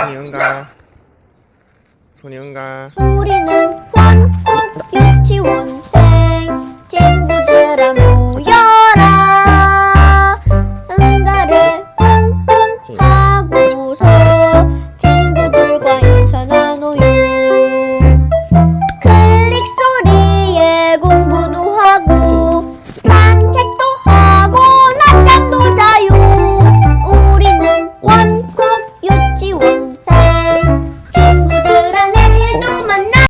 손이 응가 손이 응가 우리는